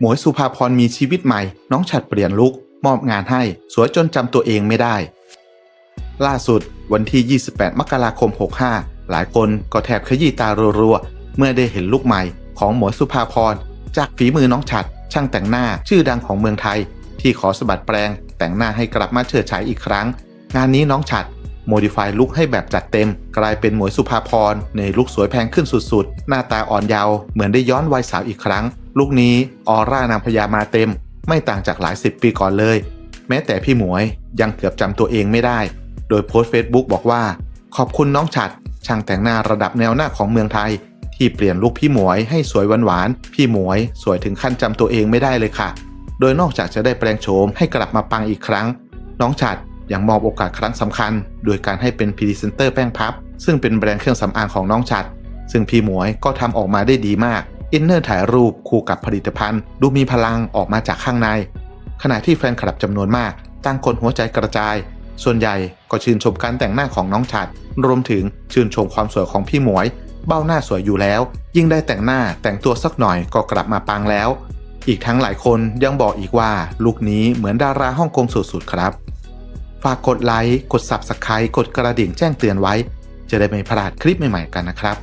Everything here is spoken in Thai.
หมวยสุภาพรมีชีวิตใหม่ น้องฉัดเปลี่ยนลุกมอบงานให้ สวยจนจำตัวเองไม่ได้ ล่าสุดวันที่ 28 มกราคม 65 หลายคนก็แทบขยี้ตารัวๆ เมื่อได้เห็นลุกใหม่ของหมวยสุภาพร จากฝีมือน้องฉัด ช่างแต่งหน้าชื่อดังของเมืองไทย ที่ขอสะบัดแปลง แต่งหน้าให้กลับมาเฉิดฉายอีกครั้ง งานนี้น้องฉัดโมดิฟายลุคให้แบบจัดเต็ม กลายเป็นหมวยสุภาพรในลุคสวยแพงขึ้นสุดๆ หน้าตาอ่อนเยาว์เหมือนได้ย้อนวัยสาวอีกครั้ง ลุคนี้ออร่านางพญามาเต็ม ไม่ต่างจากหลายสิบปีก่อนเลย แม้แต่พี่หมวยยังเกือบจำตัวเองไม่ได้ โดยโพสต์เฟซบุ๊กบอกว่า ขอบคุณน้องฉัด ช่างแต่งหน้าระดับแนวหน้าของเมืองไทย ที่เปลี่ยนลุคพี่หมวยให้สวยหวานๆพี่หมวยสวยถึงขั้นจำตัวเองไม่ได้เลยค่ะ โดยนอกจากจะได้แปลงโฉมให้กลับมาปังอีกครั้ง น้องฉัดยังมอบโอกาสครั้งสำคัญ โดยการให้เป็นพรีเซนเตอร์แป้งพับ ซึ่งเป็นแบรนด์เครื่องสำอางของน้องฉัด ซึ่งพี่หมวยก็ทำออกมาได้ดีมาก อินเนอร์ถ่ายรูปคู่กับผลิตภัณฑ์ ดูมีพลังออกมาจากข้างใน ขณะที่แฟนคลับจำนวนมากตั้งกดหัวใจกระจาย ส่วนใหญ่ก็ชื่นชมการแต่งหน้าของน้องฉัด รวมถึงชื่นชมความสวยของพี่หมวย เบ้าหน้าสวยอยู่แล้ว ยิ่งได้แต่งหน้าแต่งตัวสักหน่อยก็กลับมาปังแล้ว อีกทั้งหลายคนยังบอกอีกว่าลุคนี้เหมือนดาราฮ่องกงสุดๆครับ ฝากกดไลค์กด Subscribe กดกระดิ่งแจ้งเตือนไว้ จะได้ไม่พลาดคลิปใหม่ๆกันนะครับ